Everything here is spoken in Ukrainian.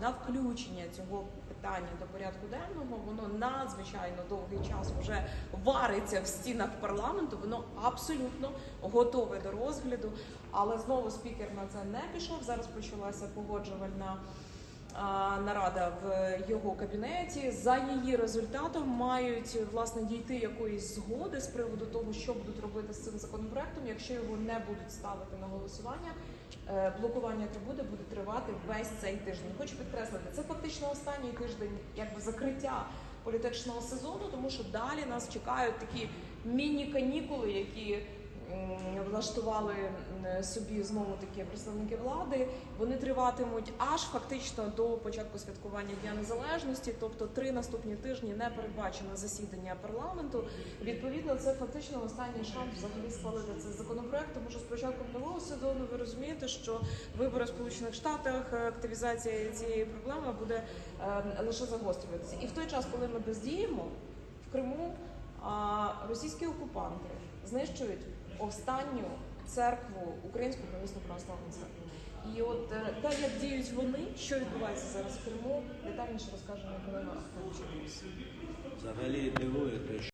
на включення цього питання до порядку денного. Воно надзвичайно довгий час вже вариться в стінах парламенту. Воно абсолютно готове до розгляду. Але знову спікер на це не пішов. Зараз почалася погоджувальна нарада в його кабінеті. За її результатом мають власне дійти якоїсь згоди з приводу того, що будуть робити з цим законопроектом, якщо його не будуть ставити на голосування. е, Блокування трибуни буде тривати весь цей тиждень. Хочу підкреслити, це фактично останній тиждень, якби закриття політичного сезону, тому що далі нас чекають такі міні-канікули, які влаштували собі знову таки представники влади. Вони триватимуть аж фактично до початку святкування Дня Незалежності, тобто три наступні тижні не передбачено засідання парламенту. Відповідно, це фактично останній шанс взагалі схвалити цей законопроект, тому що з початком нового сезону ви розумієте, що вибори в Сполучених Штатах, е, активізація цієї проблеми буде е, лише загострюватися. І в той час, коли ми бездіємо в Криму, а, російські окупанти знищують останню церкву Українську помісну православну церкву. І от те, як діють вони, що відбувається зараз в Криму, детальніше розкаже колега Антон Взагалі дивує те,